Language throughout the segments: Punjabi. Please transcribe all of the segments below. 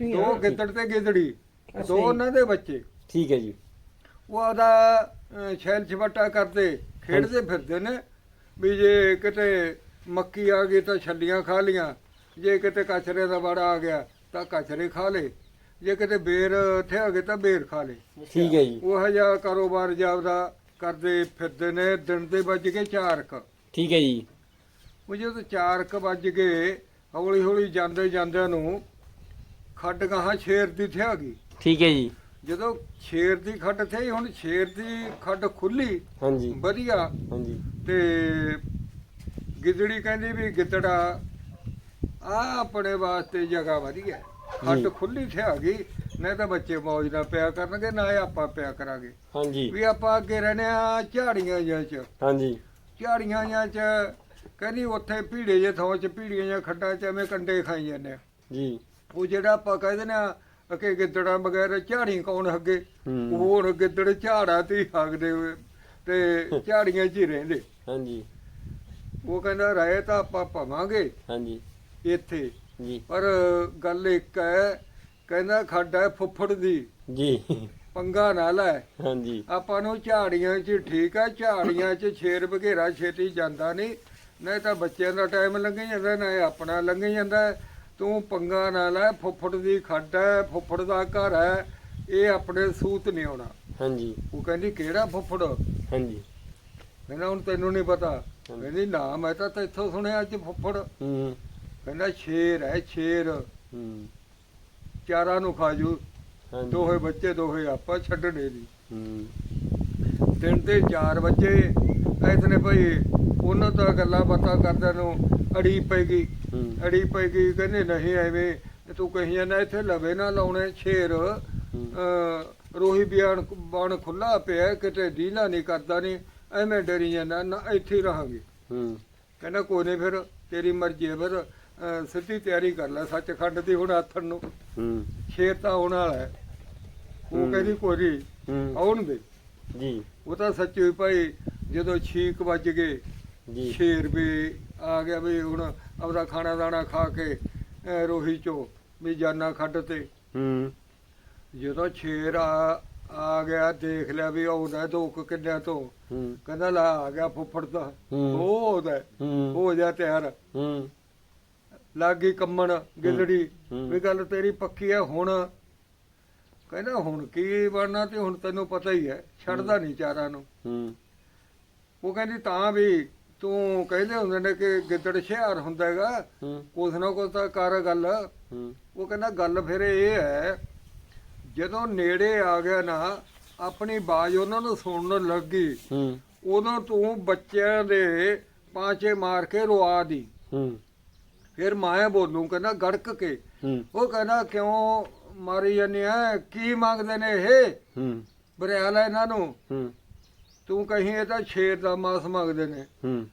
ਇੱਥੋਂ ਹੀ ਦੋ ਆ ਗਿੱਦੜ ਤੇ ਗਿੱਦੜੀ ਅੱਛਾ ਦੋ ਜੀ। ਉਹਨਾਂ ਦੇ ਬੱਚੇ। ਠੀਕ ਹੈ ਜੀ। ਉਹ ਆਦਾ ਛੈਲ ਛਪਟਾ ਕਰਦੇ ਖੇਡਦੇ ਫਿਰਦੇ ਨੇ ਵੀ ਜੇ ਕਿਤੇ ਮੱਕੀ ਆ ਗਈ ਤਾਂ ਛੱਲੀਆਂ ਖਾ ਲੀਆਂ ਜੇ ਕਿਤੇ ਕਚਰੇ ਦਾ ਵੜਾ ਆ ਗਿਆ ਤਾਂ ਕਚਰੇ ਖਾ ਲੇ ਜੇ ਕਿਤੇ ਬੇਰ ਇੱਥੇ ਆ ਗਏ ਤਾਂ ਬੇਰ ਖਾ ਲੇ। ਠੀਕ ਹੈ ਜੀ। ਉਹ ਜਿਹਾ ਕਾਰੋਬਾਰ ਜਾਪਦਾ ਕਰਦੇ ਫਿਰਦੇ ਨੇ ਦਿਨ ਦੇ ਵੱਜ ਕੇ ਚਾਰ ਕ ਠੀਕ ਹੈ ਜੀ। ਉਹ ਜਦੋਂ ਚਾਰ ਕ ਵੱਜ ਗਏ ਹੌਲੀ ਹੌਲੀ ਜਾਂਦੇ ਜਾਂਦਿਆਂ ਨੂੰ ਖੱਡ ਗਾਹਾਂ ਸ਼ੇਰ ਦੀ ਥਿਆ ਗਈ। ਠੀਕ ਹੈ ਜੀ। ਜਦੋਂ ਸ਼ੇਰ ਦੀ ਖੱਡ ਥਈ ਹੁਣ ਸ਼ੇਰ ਦੀ ਖੱਡ ਖੁੱਲੀ ਹਾਂਜੀ। ਵਧੀਆ। ਹਾਂਜੀ। ਤੇ ਗਿੱਦੜੀ ਕਹਿੰਦੀ ਵੀ ਗਿੱਦੜਾ ਆ ਆਪਣੇ ਵਾਸਤੇ ਜਗ੍ਹਾ ਵਧੀਆ ਖੱਡ। ਖੁੱਲੀ ਥਿਆ ਗਈ ਨਹੀਂ ਤਾਂ ਬੱਚੇ ਮੌਜ ਨਾਲ ਪਿਆ ਕਰਨਗੇ ਨਾ ਇਹ ਆਪਾਂ ਪਿਆ ਕਰਾਂਗੇ। ਹਾਂਜੀ। ਵੀ ਆਪਾਂ ਅੱਗੇ ਰਹਿੰਦੇ ਆ ਝਾੜੀਆਂ ਜਾਂ ਚ। ਹਾਂਜੀ। ਝਾੜੀਆਂ ਜਾਂ ਚ ਕਹਿੰਦੀ ਉੱਥੇ ਭੀੜੇ ਜੇ ਥਾਂ ਚ ਭੀੜੀਆਂ ਜਾਂ ਖੱਡਾਂ ਚ ਐਵੇਂ ਕੰਡੇ ਖਾਈ ਜਾਂਦੇ ਆ। ਜੀ। ਉਹ ਜਿਹੜਾ ਆਪਾਂ ਕਹਿੰਦੇ ਨੇ ਆ ਕਿ ਗਿੱਦੜਾਂ ਬਗੈਰ ਝਾੜੀ ਕੌਣ ਹੱਗੇ ਹੂੰ। ਉਹ ਹੁਣ ਗਿੱਦੜ ਝਾੜਾ ਤੇ ਹੀ ਹੱਗਦੇ ਹੋਏ ਤੇ ਝਾੜੀਆਂ 'ਚ ਹੀ ਰਹਿੰਦੇ। ਹਾਂਜੀ। ਉਹ ਕਹਿੰਦਾ ਰਾਏ ਤਾਂ ਆਪਾਂ ਪਾਵਾਂਗੇ ਹਾਂਜੀ। ਇੱਥੇ। ਜੀ। ਪਰ ਗੱਲ ਇੱਕ ਹੈ ਕਹਿੰਦਾ ਖੱਡ ਫੁੱਫੜ ਦੀ। ਜੀ। ਪੰਗਾ ਨਾ ਲੈ। ਹਾਂਜੀ। ਆਪਾਂ ਨੂੰ ਝਾੜੀਆਂ 'ਚ ਠੀਕ ਆ ਝਾੜੀਆਂ 'ਚ ਛੇਰ ਬਘੇਰਾ ਛੇਤੀ ਜਾਂਦਾ ਨਹੀਂ ਨਹੀਂ ਤਾਂ ਬੱਚਿਆਂ ਦਾ ਟਾਈਮ ਲੰਘੀ ਜਾਂਦਾ ਨਾ ਇਹ ਆਪਣਾ ਲੰਘੀ ਜਾਂਦਾ। ਤੂੰ ਪੰਗਾ ਨਾ ਲੈ ਫੁੱਫੜ ਦੀ ਖੱਡ ਹੈ ਫੁੱਫੜ ਦਾ ਘਰ ਹੈ ਇਹ ਆਪਣੇ ਸੂਤ ਨਹੀਂ ਆਉਣਾ ਹਾਂਜੀ। ਉਹ ਕਹਿੰਦੀ ਕਿਹੜਾ ਫੁੱਫੜ? ਹਾਂਜੀ। ਕਹਿੰਦਾ ਹੁਣ ਤੈਨੂੰ ਨਹੀਂ ਪਤਾ। ਕਹਿੰਦੀ ਨਾ ਮੈਂ ਤਾਂ ਤੈਥੋਂ ਸੁਣਿਆ ਅੱਜ ਫੁੱਫੜ। ਹੂੰ। ਕਹਿੰਦਾ ਸ਼ੇਰ ਹੈ ਸ਼ੇਰ। ਹੂੰ। ਚਾਰਾਂ ਨੂੰ ਖਾਜੂ ਦੋਹੇ ਬੱਚੇ ਦੋਹੇ ਆਪਾਂ ਛੱਡਣੇ ਨਹੀਂ। ਹੂੰ। ਤਿੰਨ ਤੇ ਚਾਰ ਬੱਚੇ ਐਸਨੇ ਭਾਈ ਉਹਨਾਂ ਤੋਂ ਗੱਲਾਂ ਬਾਤਾਂ ਕਰਦਿਆਂ ਨੂੰ ਅੜੀ ਪੈ ਗਈ। ਅੜੀ ਪੈ ਗਈ ਕਹਿੰਦੇ ਨਹੀਂ ਐਵੇਂ ਤੇ ਕਹੀ ਜਾਂਦਾ ਇੱਥੇ ਲਵੇ ਨਾ ਲਾਉਣੇ ਸ਼ੇਰ ਰੋਹੀ ਬਿਆਨ ਬਣ ਖੁੱਲਾ ਪਿਆ ਕਿਤੇ ਦੀਨਾ ਨਹੀਂ ਕਰਦਾ ਨਹੀਂ ਐਵੇਂ ਡਰੀ ਜਾਂਦਾ ਨਾ ਇੱਥੇ ਹੀ ਰਹਾਂਗੇ। ਹੂੰ। ਕਹਿੰਦਾ ਕੋਈ ਨਹੀਂ ਫਿਰ ਤੇਰੀ ਮਰਜ਼ੀ ਹੈ ਫਿਰ ਸਿੱਧੀ ਤਿਆਰੀ ਕਰ ਲੈ ਸੱਚਖੰਡ ਦੀ ਹੁਣ ਆਥਣ ਨੂੰ। ਹੂੰ। ਸ਼ੇਰ ਤਾਂ ਆਉਣ ਵਾਲਾ ਹੈ। ਉਹ। ਕਹਿੰਦੀ ਕੋਈ ਹੂੰ। ਆਉਣਗੇ। ਜੀ। ਉਹ ਤਾਂ ਸੱਚੀ ਭਾਈ ਜਦੋਂ ਛੀਕ ਵੱਜ ਗਏ ਜੀ। ਸ਼ੇਰ ਵੀ ਆ ਗਿਆ ਵੀ ਹੁਣ ਆਪਦਾ ਖਾਣਾ ਦਾਣਾ ਖਾ ਕੇ ਅਹ, ਰੋਹੀ ਚੋਂ ਵੀ ਜਾਨਾ ਖੱਡ ਤੇ। ਹੂੰ। ਜਦੋਂ ਸ਼ੇਰ ਆ ਆ ਗਿਆ ਦੇਖ ਲਿਆ ਵੀ ਆਉਂਦਾ ਦੋ ਕੁ ਕਿੱਲਿਆਂ ਤੋਂ। ਹੂੰ। ਕਹਿੰਦਾ ਲਾ ਆ ਗਿਆ ਫੁੱਫੜ ਦਾ ਹੂੰ। ਉਹ ਆਉਂਦਾ ਹੂੰ। ਹੋ ਜਾ ਤਿਆਰ। ਹੂੰ। ਲੱਗ ਕੰਮਣ ਗਿੱਦੜੀ ਹੂੰ। ਵੀ ਗੱਲ ਤੇਰੀ ਪੱਕੀ ਹੈ ਹੁਣ। ਕਹਿੰਦਾ ਹੁਣ ਕੀ ਬਣਨਾ ਤੇ ਹੁਣ ਤੈਨੂੰ ਪਤਾ ਹੀ। ਹੈ। ਛੱਡਦਾ ਨਹੀਂ ਚਾਰਾਂ ਨੂੰ। ਹੂੰ। ਉਹ ਕਹਿੰਦੀ ਤਾਂ ਵੀ ਤੂੰ ਕਹਿੰਦੇ ਹੁੰਦੇ ਨੇ ਕਿ ਗਿੱਦੜ ਸ਼ਹਿਰ ਹੁੰਦਾ ਹੈਗਾ ਹੂੰ। ਕੁਛ ਨਾ ਕੁਛ ਤਾਂ ਕਰ ਗੱਲ। ਹੂੰ। ਉਹ ਕਹਿੰਦਾ ਗੱਲ ਫਿਰ ਇਹ ਹੈ ਜਦੋਂ ਨੇੜੇ ਆ ਗਿਆ ਨਾ ਆਪਣੀ ਬਾਜ ਉਹਨਾਂ ਨੂੰ ਸੁਣਨ ਲੱਗੀ ਹੂੰ। ਉਦੋਂ ਤੂੰ ਬੱਚਿਆਂ ਦੇ ਪਾਂਚੇ ਮਾਰ ਕੇ ਰਵਾ ਦੀ। ਹੂੰ। ਫਿਰ ਮੈਂ ਬੋਲੂ ਕਹਿੰਦਾ ਗੜਕ ਕੇ। ਹੂੰ। ਉਹ ਕਹਿੰਦਾ ਕਿਉਂ ਮਾਰੀ ਜਾਂਦੇ ਆ ਕੀ ਮੰਗਦੇ ਨੇ ਇਹ? ਹੂੰ। ਬਰਿਆਲ ਇਹਨਾਂ ਨੂੰ। ਹੂੰ। ਤੂੰ ਕਹੀਂ ਇਹ ਤਾਂ ਸ਼ੇਰ ਦਾ ਮਾਸ ਮੰਗਦੇ ਨੇ। ਹੂੰ।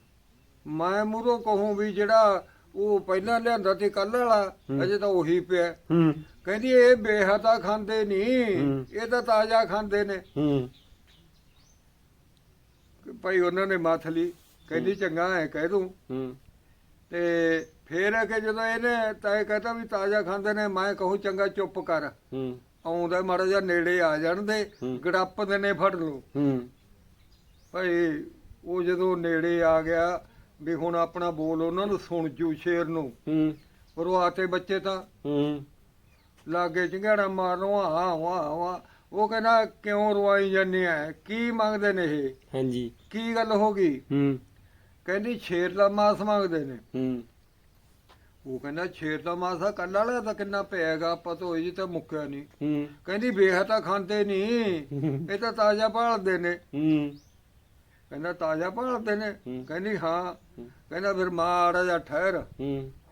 ਮੈਂ ਮੂਹਰੋਂ ਕਹੂੰ ਵੀ ਜਿਹੜਾ ਉਹ ਪਹਿਲਾਂ ਲਿਆਂਦਾ ਤੇ ਕੱਲ ਵਾਲਾ। ਅਜੇ ਤਾਂ ਉਹੀ ਪਿਆ। ਹੂੰ। ਕਹਿੰਦੀ ਇਹ ਬੇਹਤਾ ਖਾਂਦੇ ਨਹੀਂ। ਇਹ ਤਾਂ ਤਾਜ਼ਾ ਖਾਂਦੇ ਨੇ। ਹੂੰ। ਭਾਈ ਉਹਨਾਂ ਨੇ ਮੱਥ ਲਈ ਕਹਿੰਦੀ ਚੰਗਾ ਹੈ ਕਹਿ ਦੂੰ। ਹੂੰ। ਤੇ ਫੇਰ ਆ ਕੇ ਜਦੋਂ ਇਹਨੇ ਤਾਂ ਇਹ ਕਹਤਾ ਵੀ ਤਾਜ਼ਾ ਖਾਂਦੇ ਨੇ ਮੈਂ ਕਹੂੰ ਚੰਗਾ ਚੁੱਪ ਕਰ। ਹੂੰ। ਆਉਂਦਾ ਮਾੜਾ ਜਿਹਾ ਨੇੜੇ ਆ ਜਾਣ ਦੇ। ਗੜੱਪ ਦੇ ਨੇ ਫੜ ਲੂ ਹੂੰ। ਭਾਈ ਉਹ ਜਦੋਂ ਨੇੜੇ ਆ ਗਿਆ ਵੀ ਹੁਣ ਆਪਣਾ ਬੋਲ ਉਹਨਾਂ ਨੂੰ ਸੁਣ ਜੂ ਸ਼ੇਰ ਨੂੰ। ਹੂੰ। ਪਰ ਉਹ ਆਤੇ ਬੱਚੇ ਤਾਂ ਹੂੰ। ਲਾਗੇ ਚੰਗੜਾ ਮਾਰਨੋਂ ਹਾਂ ਵਾਹ ਵਾਹ ਉਹ ਕਹਿੰਦਾ ਕਿਉਂ ਰਵਾਈ ਜਾਂਦੇ ਆ? ਕੀ ਮੰਗਦੇ ਨੇ ਇਹ? ਹਾਂਜੀ। ਕੀ ਗੱਲ ਹੋ ਗਈ? ਹੂੰ। ਕਹਿੰਦੀ ਸ਼ੇਰ ਦਾ ਮਾਸ ਮੰਗਦੇ ਨੇ। ਹੂੰ। ਉਹ ਕਹਿੰਦਾ ਸ਼ੇਰ ਦਾ ਮਾਸ ਆ ਕੱਲ ਵਾਲਾ ਤਾਂ ਕਿੰਨਾ ਪਿਆਗਾ ਪਤਾ ਹੋਈ ਜੀ ਤਾਂ ਮੁੱਕਿਆ ਨਹੀਂ ਹੂੰ। ਕਹਿੰਦੀ ਬੇਹਤਾ ਖਾਂਦੇ ਨਹੀਂ ਇਹ ਤਾਂ ਤਾਜ਼ਾ ਭਾਲਦੇ ਨੇ। ਹੂੰ। ਕਹਿੰਦਾ ਤਾਜ਼ਾ ਭਾਲਦੇ ਨੇ। ਕਹਿੰਦੀ ਹਾਂ। ਕਹਿੰਦਾ ਫਿਰ ਮਾੜਾ ਜਿਹਾ ਠਹਿਰ।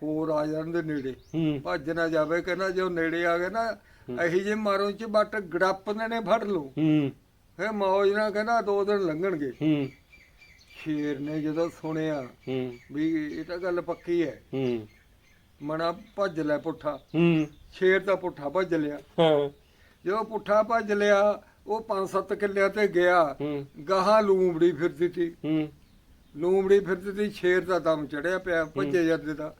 ਹੋਰ ਆ ਜਾਂਦੇ ਨੇੜੇ। ਹੂੰ। ਭੱਜ ਨਾ ਜਾਵੇ। ਕਹਿੰਦਾ ਜੋ ਨੇੜੇ ਆ ਗਏ ਨਾ ਇਹੀ ਜੇ ਮਾਰੋ ਚ ਬੱਟ ਗੜੱਪ ਦੇ ਨੇ ਫੜ ਲੂ ਫੇ ਮੌਜ ਨਾਲ ਕਹਿੰਦਾ ਦੋ ਦਿਨ ਲੰਘਣਗੇ। ਸ਼ੇਰ ਨੇ ਜਦੋਂ ਸੁਣਿਆ ਵੀ ਇਹ ਤਾਂ ਗੱਲ ਪੱਕੀ ਹੈ। ਮਣਾ ਭੱਜ ਲੈ ਪੁੱਠਾ। ਸ਼ੇਰ ਤਾਂ ਪੁੱਠਾ ਭੱਜ ਲਿਆ। ਜਦੋਂ ਪੁੱਠਾ ਭੱਜ ਲਿਆ ਉਹ ਪੰਜ ਸੱਤ ਕਿੱਲਿਆਂ ਤੇ ਗਿਆ। ਗਾਹਾਂ ਲੂੰਬੜੀ ਫਿਰਦੀ ਸੀ ਹੂੰ। ਲੂੰਬੜੀ ਫਿਰਦੀ ਸੀ ਸ਼ੇਰ ਦਾ ਦਮ ਚੜਿਆ ਪਿਆ ਭੱਜੇ ਜਾਂਦੇ ਦਾ।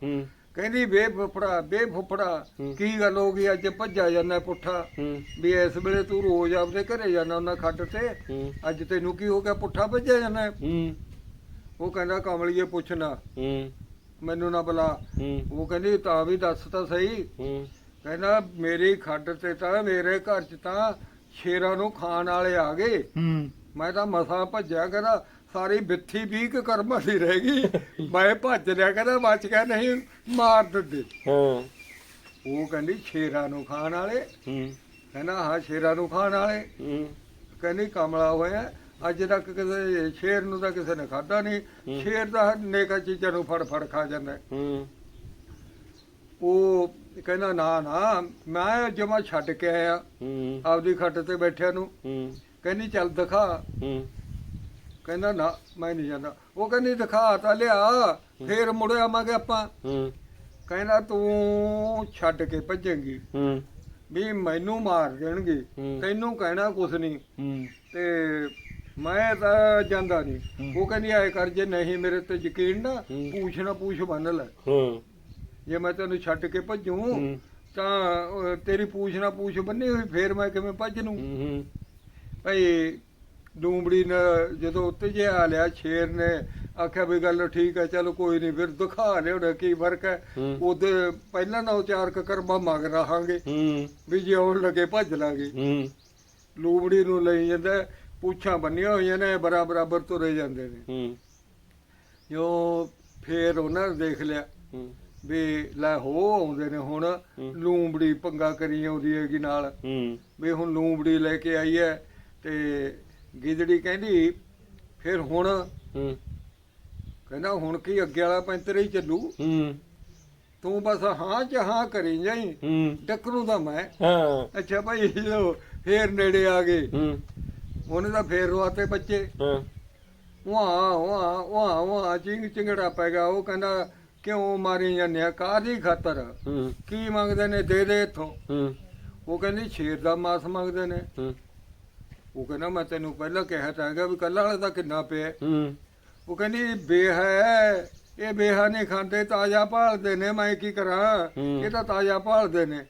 ਕਹਿੰਦੀ ਬੇ ਫੁੱਫੜਾ ਬੇ ਫੁੱਫੜਾ। ਕੀ ਗੱਲ ਹੋ ਗਈ? ਅੱਜ ਭੱਜਾ ਜਾਂਦਾ ਪੁੱਠਾ। ਵੀ ਇਸ ਵੇਲੇ ਤੂੰ ਰੋਜ਼ ਆਪਦੇ ਘਰੇ ਜਾਂਦਾ ਉਹਨਾਂ ਖੱਡ ਤੇ। ਅੱਜ ਤੈਨੂੰ ਕੀ ਹੋ ਗਿਆ? ਪੁੱਠਾ ਭੱਜਿਆ ਜਾਂਦਾ। ਉਹ ਕਹਿੰਦਾ ਕਮਲੀਏ ਪੁੱਛਣਾ ਮੈਨੂੰ ਨਾ ਬੁਲਾ। ਉਹ ਕਹਿੰਦੀ ਤਾਂ ਵੀ ਦੱਸ ਤਾਂ ਸਹੀ। ਕਹਿੰਦਾ ਮੇਰੀ ਖੱਡ ਤੇ ਤਾਂ ਮੇਰੇ ਘਰ ਚ ਤਾਂ ਸ਼ੇਰਾਂ ਨੂੰ ਖਾਣ ਵਾਲੇ ਆ ਗਏ। ਹੂੰ। ਮੈਂ ਤਾਂ ਮਸਾਂ ਭੱਜਿਆ ਕਹਿੰਦਾ ਸਾਰੀ ਬਿੱਥੀ ਵੀ ਕਿ ਕਰਮਾਂ ਦੀ ਰਹਿ ਗਈ। ਮੈਂ ਭੱਜ ਲਿਆ ਕਹਿੰਦਾ ਬਚ ਗਿਆ ਨਹੀਂ ਮਾਰ ਦਿੰਦੇ ਹਾਂ। ਉਹ ਕਹਿੰਦੀ ਸ਼ੇਰਾਂ ਨੂੰ ਖਾਣ ਵਾਲੇ? ਹੂੰ। ਕਹਿੰਦਾ ਹਾਂ ਸ਼ੇਰਾਂ ਨੂੰ ਖਾਣ ਵਾਲੇ। ਹੂੰ। ਕਹਿੰਦੀ ਕਮਲਾ ਹੋਇਆ ਅੱਜ ਤੱਕ ਕਿਸੇ ਸ਼ੇਰ ਨੂੰ ਤਾਂ ਕਿਸੇ ਨੇ ਖਾਦਾ ਨਹੀਂ। ਸ਼ੇਰ ਤਾਂ ਨੇਕਾ ਚੀਜ਼ਾਂ ਨੂੰ ਫੜ ਫੜ ਖਾ ਜਾਂਦਾ। ਹੂੰ। ਉਹ ਕਹਿੰਦਾ ਨਾ ਨਾ ਮੈਂ ਜਮਾ ਛੱਡ ਕੇ ਆਇਆ। ਹੂੰ। ਆਪਦੀ ਖੱਟ ਤੇ ਬੈਠਿਆ ਨੂੰ। ਹੂੰ। ਕਹਿੰਦੀ ਚੱਲ ਦਿਖਾ। ਹੂੰ। ਕਹਿੰਦਾ ਨਾ ਮੈਂ ਨਹੀਂ ਜਾਂਦਾ। ਉਹ ਕਹਿੰਦੀ ਦਿਖਾ ਤਾਂ ਲਿਆ। ਫੇਰ ਮੁੜ ਆਵਾਂਗੇ ਆਪਾਂ। ਹੂੰ। ਕਹਿੰਦਾ ਤੂੰ ਛੱਡ ਕੇ ਭੱਜੇਂਗੀ। ਹੂੰ। ਵੀ ਮੈਨੂੰ ਮਾਰ ਦੇਣਗੇ। ਤੈਨੂੰ ਕਹਿਣਾ ਕੁਛ ਨਹੀਂ। ਹੂੰ। ਤੇ ਮੈਂ ਤਾਂ ਜਾਂਦਾ ਨਹੀਂ। ਉਹ ਕਹਿੰਦੀ ਆਏ ਕਰ ਜੇ ਨਹੀਂ ਮੇਰੇ ਤੇ ਯਕੀਨ ਨਾ ਹੂੰ। ਪੂਛ ਨਾ ਪੂਛ ਬੰਨ ਲੈ। ਹੂੰ। ਜੇ ਮੈਂ ਤੈਨੂੰ ਛੱਡ ਕੇ ਭੱਜੂ ਹੂੰ। ਤਾਂ ਅਹ, ਤੇਰੀ ਪੂਛ ਨਾ ਪੂਛ ਬੰਨੀ ਹੋਈ ਫੇਰ ਮੈਂ ਕਿਵੇਂ ਭੱਜ ਲੂੰ ਹੂੰ। ਭਈ ਡੂੰਬੜੀ ਨੇ ਜਦੋਂ ਉੱਤੇ ਜੇ ਆ ਲਿਆ ਸ਼ੇਰ ਨੇ ਆਖਿਆ ਵੀ ਗੱਲ ਠੀਕ ਹੈ ਚਲੋ ਕੋਈ ਨਹੀਂ ਫਿਰ ਦਿਖਾ ਲਿਓ ਕੀ ਫ਼ਰਕ ਹੈ। ਹੂੰ। ਉਹਦੇ ਪਹਿਲਾਂ ਨਾ ਚਾਰ ਕੁ ਕਰਮਾ ਮੰਗ ਰਹਾਂਗੇ। ਹੂੰ। ਵੀ ਜੇ ਆਉਣ ਲੱਗੇ ਭੱਜ ਲਾਂਗੇ। ਹੂੰ। ਲੂਬੜੀ ਨੂੰ ਲਈ ਜਾਂਦਾ ਪੁੱਛਾਂ ਬੰਨੀਆਂ ਹੋਈਆਂ ਨੇ ਬਰਾ ਬਰਾਬਰ ਤੁਰੇ ਜਾਂਦੇ ਨੇ। ਹੂੰ। ਜੋ ਫੇਰ ਉਹਨਾਂ ਨੇ ਦੇਖ ਲਿਆ। ਹੂੰ। ਵੀ ਲੈ ਹੋ ਆਉਂਦੇ ਨੇ ਹੁਣ। ਲੂੰਬੜੀ ਪੰਗਾ ਕਰੀ ਆਉਂਦੀ ਹੈਗੀ ਨਾਲ। ਹੂੰ। ਵੀ ਹੁਣ ਲੂੰਬੜੀ ਲੈ ਕੇ ਆਈ ਹੈ ਤੇ ਗਿੱਦੜੀ ਕਹਿੰਦੀ ਫਿਰ ਹੁਣ ਹੂੰ। ਕਹਿੰਦਾ ਹੁਣ ਕੀ ਅੱਗੇ ਵਾਲਾ ਪੈਂਤਰੇ ਹੀ ਚੱਲੂ? ਹੂੰ। ਤੂੰ ਬਸ ਹਾਂ ਚ ਹਾਂ ਕਰੀ ਜਾਈ। ਡੱਕਰੂ ਦਾ ਮੈਂ। ਹਾਂ। ਅੱਛਾ ਭਾਈ ਜਦੋਂ ਫੇਰ ਨੇੜੇ ਆ ਗਏ। ਹੂੰ। ਉਹਨੇ ਤਾਂ ਫੇਰ ਰਵਾਤੇ ਬੱਚੇ। ਹਾਂ। ਵਾਹ ਵਾਹ ਵਾਹ ਵਾਹ ਚਿੰਗ ਚਿੰਗੜਾ ਪੈ ਗਿਆ। ਉਹ ਕਹਿੰਦਾ ਕਿਉਂ ਮਾਰੀ ਜਾਂਦੇ ਆ ਕਾਹਦੀ ਖਾਤਰ? ਹੂੰ। ਕੀ ਮੰਗਦੇ ਨੇ? ਦੇ ਦੇ ਇੱਥੋਂ। ਹੂੰ। ਉਹ ਕਹਿੰਦੀ ਸ਼ੇਰ ਦਾ ਮਾਸ ਮੰਗਦੇ ਨੇ। ਹੂੰ। ਉਹ ਕਹਿੰਦਾ ਮੈਂ ਤੈਨੂੰ ਪਹਿਲਾਂ ਕਿਹਾ ਤਾਂ ਹੈਗਾ ਵੀ ਕੱਲ ਵਾਲੇ ਦਾ ਕਿੰਨਾ ਪਿਆ। ਹੈ। ਉਹ ਕਹਿੰਦੀ ਬੇਹਾ ਹੈ, ਇਹ ਬੇਹਾ ਨਹੀਂ ਖਾਂਦੇ ਤਾਜ਼ਾ ਭਾਲਦੇ ਨੇ ਮੈਂ ਕੀ ਕਰਾਂ। ਇਹ ਤਾਂ ਤਾਜ਼ਾ ਭਾਲਦੇ ਨੇ।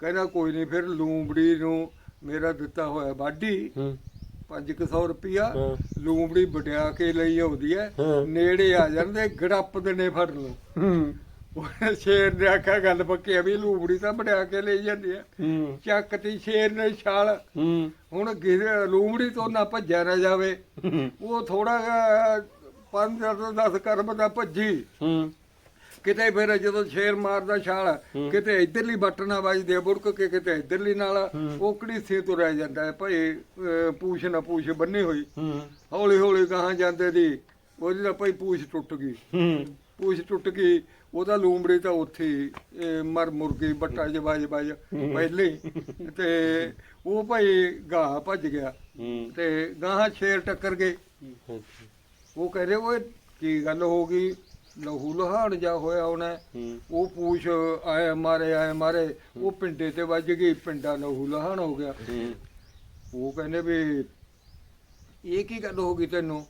ਕਹਿੰਦਾ ਕੋਈ ਨਹੀਂ ਫਿਰ ਲੂੰਬੜੀ ਨੂੰ ਮੇਰਾ ਦਿੱਤਾ ਹੋਇਆ ਹੂੰ। 500 ਰੁਪਿਆ ਹਾਂ। ਲੂੰਬੜੀ ਵਡਿਆ ਕੇ ਲਈ ਆਉਂਦੀ ਹਾਂ। ਨੇੜੇ ਆ ਜਾਂਦੇ ਗੜੱਪ ਦੇ ਨੇ ਫੜ ਲਓ। ਹੂੰ। ਉਹ ਸ਼ੇਰ ਨੇ ਆਖਿਆ ਗੱਲ ਪੱਕੀ ਆ ਵੀ ਲੂੰਬੜੀ ਤਾਂ ਵਡਿਆ ਕੇ ਲਈ ਜਾਂਦੀ ਹੈ। ਹੂੰ। ਚੱਕਤੀ ਸ਼ੇਰ ਨੇ ਛਾਲ। ਹੂੰ। ਹੁਣ ਗਿਰ ਲੂੰਬੜੀ ਤੋਂ ਨਾ ਭੱਜਿਆ ਨਾ ਜਾਵੇ। ਹੂੰ। ਉਹ ਥੋੜਾ ਪੰਜ ਤੋਂ 10 ਕਰਮ ਦਾ ਭੱਜੀ। ਹੂੰ। ਕਿਤੇ ਫਿਰ ਜਦੋਂ ਸ਼ੇਰ ਮਾਰਦਾ ਛਾਲ। ਕਿਤੇ ਇਧਰਲੀ ਬਟਨਾ ਵੱਜਦੀ ਆ ਬੁੜਕ ਕੇ ਕਿਤੇ ਇਧਰਲੀ ਨਾਲ। ਉਹ ਕਿਹੜੀ ਤੋਂ ਰਹਿ ਜਾਂਦਾ ਹੈ? ਭਾਈ ਪੂਛ ਨਾ ਪੂਛ ਬੰਨੀ ਹੋਈ। ਹੌਲੀ ਹੌਲੀ ਕਹਾਂ ਜਾਂਦੇ ਦੀ ਉਹਦੀ ਤਾਂ ਭਾਈ ਪੂਛ ਟੁੱਟ ਗਈ। ਪੂਛ ਟੁੱਟ ਗਈ ਉਹਦਾ ਲੂੰਬੜੀ ਤਾਂ ਉੱਥੇ ਮਰ ਮੁਰ ਗਈ ਬੱਟਾ ਜਵਾਜ ਬਾਜ ਹੂੰ। ਪਹਿਲੇ। ਤੇ ਉਹ ਭਾਈ ਗਾਹ ਭੱਜ ਗਿਆ। ਤੇ ਗਾਹਾਂ ਸ਼ੇਰ ਟੱਕਰ ਗਏ। ਉਹ ਕਹਿੰਦੇ ਓਏ ਕੀ ਗੱਲ ਹੋ ਗਈ? ਲਹੂ ਲਹਾਣ ਜਾ ਹੋਇਆ ਉਹਨੇ। ਉਹ ਪੂਛ ਆਏ ਮਾਰੇ ਆਏ ਮਾਰੇ ਉਹ ਪਿੰਡੇ ਤੇ ਵੱਜ ਗਈ ਪਿੰਡਾ ਲਹੂ ਲਹਾਣ ਹੋ ਗਿਆ। ਉਹ ਕਹਿੰਦੇ ਵੀ ਇਹ ਕੀ ਗੱਲ ਹੋ ਗਈ ਤੈਨੂੰ?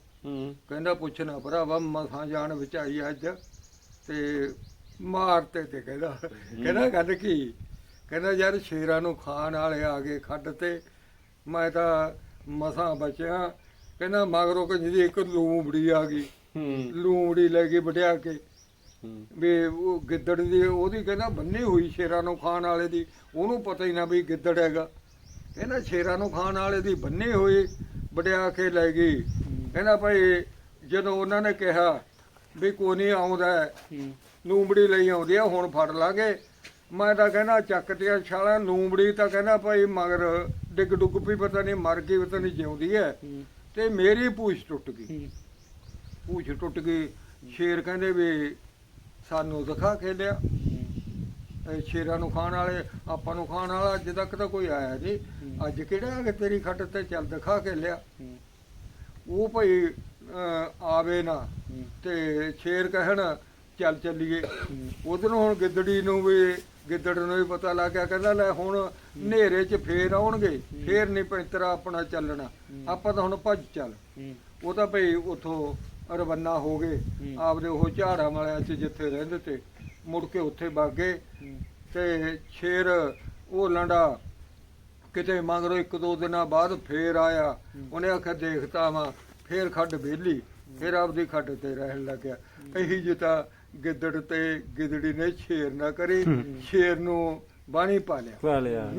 ਕਹਿੰਦਾ ਪੁੱਛਣਾ ਭਰਾਵਾ ਮਸਾਂ ਜਾਣ ਵਿੱਚ ਆਈ ਅੱਜ। ਤੇ ਮਾਰਤੇ ਤੇ ਕਹਿੰਦਾ ਕਹਿੰਦਾ ਗੱਲ ਕੀ? ਕਹਿੰਦਾ ਯਾਰ ਸ਼ੇਰਾਂ ਨੂੰ ਖਾਣ ਵਾਲੇ ਆ ਗਏ ਖੱਡ ਤੇ। ਮੈਂ ਤਾਂ ਮਸਾਂ ਬਚਿਆ। ਕਹਿੰਦਾ ਮਗਰੋਂ ਕਿ ਇੱਕ ਲੂੰਬੜੀ ਆ ਗਈ। ਹੂੰ। ਲੂੰਬੜੀ ਲੈ ਕੇ ਵਟਿਆ ਕੇ। ਹੂੰ। ਵੀ ਉਹ ਗਿੱਦੜ ਦੀ ਉਹਦੀ ਕਹਿੰਦਾ ਬੰਨੀ ਹੋਈ ਸ਼ੇਰਾਂ ਨੂੰ ਖਾਣ ਵਾਲੇ ਦੀ। ਉਹਨੂੰ ਪਤਾ ਹੀ ਨਾ ਵੀ ਗਿੱਦੜ ਹੈਗਾ। ਕਹਿੰਦਾ ਸ਼ੇਰਾਂ ਨੂੰ ਖਾਣ ਵਾਲੇ ਦੀ ਬੰਨੀ ਹੋਈ ਵਡਿਆ ਕੇ ਲੈ ਗਈ। ਕਹਿੰਦਾ ਭਾਈ ਜਦੋਂ ਉਹਨਾਂ ਨੇ ਕਿਹਾ ਵੀ ਕੋਈ ਨਹੀਂ ਆਉਂਦਾ ਹੈ, ਹੂੰ ਲੂੰਬੜੀ ਲਈ ਆਉਂਦੀ ਆ ਹੁਣ ਫੜ ਲਾਂਗੇ। ਮੈਂ ਤਾਂ ਕਹਿੰਦਾ ਚੱਕ ਤੇ ਛਾਲਾ ਲੂੰਬੜੀ ਤਾਂ ਕਹਿੰਦਾ ਭਾਈ ਮਗਰ ਡਿੱਗ ਡੁੱਗ ਵੀ ਪਤਾ ਨਹੀਂ ਮਰ ਗਈ ਪਤਾ ਨਹੀਂ ਜਿਉਂਦੀ ਹੈ। ਹੂੰ। ਤੇ ਮੇਰੀ ਪੂਛ ਟੁੱਟ ਗਈ। ਹੂੰ। ਪੂਛ ਟੁੱਟ ਗਈ। ਸ਼ੇਰ ਕਹਿੰਦੇ ਵੀ ਸਾਨੂੰ ਦਿਖਾ ਕੇ ਲਿਆ। ਇਹ ਸ਼ੇਰਾਂ ਨੂੰ ਖਾਣ ਵਾਲੇ ਆਪਾਂ ਨੂੰ ਖਾਣ ਵਾਲਾ ਅੱਜ ਤੱਕ ਤਾਂ ਕੋਈ ਆਇਆ ਨਹੀਂ ਅੱਜ ਕਿਹੜਾ ਆ ਕੇ ਤੇਰੀ ਖੱਟ ਤੇ ਚੱਲ ਦਿਖਾ ਕੇ ਲਿਆ। ਹੂੰ। ਉਹ ਭਾਈ ਆਵੇ ਨਾ ਤੇ ਸ਼ੇਰ ਕਹਿਣ ਚੱਲ ਚੱਲੀਏ। ਉਧਰੋਂ ਹੁਣ ਗਿੱਦੜੀ ਨੂੰ ਵੀ ਗਿੱਦੜ ਨੂੰ ਵੀ ਪਤਾ ਲੱਗ ਗਿਆ। ਕਹਿੰਦਾ ਲੈ ਹੁਣ ਹਨੇਰੇ 'ਚ ਫੇਰ ਆਉਣਗੇ। ਫੇਰ ਨਹੀਂ ਪੈਂਤਰਾ ਆਪਣਾ ਚੱਲਣਾ। ਆਪਾਂ ਤਾਂ ਹੁਣ ਭੱਜ ਚੱਲ। ਉਹ ਤਾਂ ਭਈ ਉਥੋਂ ਰਵੰਨਾ ਹੋ ਗਏ। ਆਪਦੇ ਉਹ ਝਾੜਾਂ ਵਾਲਿਆਂ 'ਚ ਜਿੱਥੇ ਰਹਿੰਦੇ ਤੇ ਮੁੜ ਕੇ ਉੱਥੇ ਵਗ ਗਏ। ਤੇ ਸ਼ੇਰ ਉਹ ਲੰਡਾ ਕਿਤੇ ਮਗਰੋਂ ਇੱਕ ਦੋ ਦਿਨਾਂ ਬਾਅਦ ਫੇਰ ਆਇਆ। ਉਹਨੇ ਆਖਿਆ ਦੇਖਤਾ ਵਾਂ ਫੇਰ ਖੱਡ ਵਿਹਲੀ ਫੇਰ ਆਪਦੀ ਖੱਡ ਤੇ ਰਹਿਣ ਲੱਗਿਆ। ਇਹੀ ਜਿਹਾ ਗਿੱਦੜ ਤੇ ਗਿੱਦੜੀ ਨੇ ਸ਼ੇਰ ਨਾ ਕਰੀ। ਸ਼ੇਰ ਨੂੰ ਬਾਣੀ ਪਾ ਲਿਆ। ਪਾ ਲਿਆ।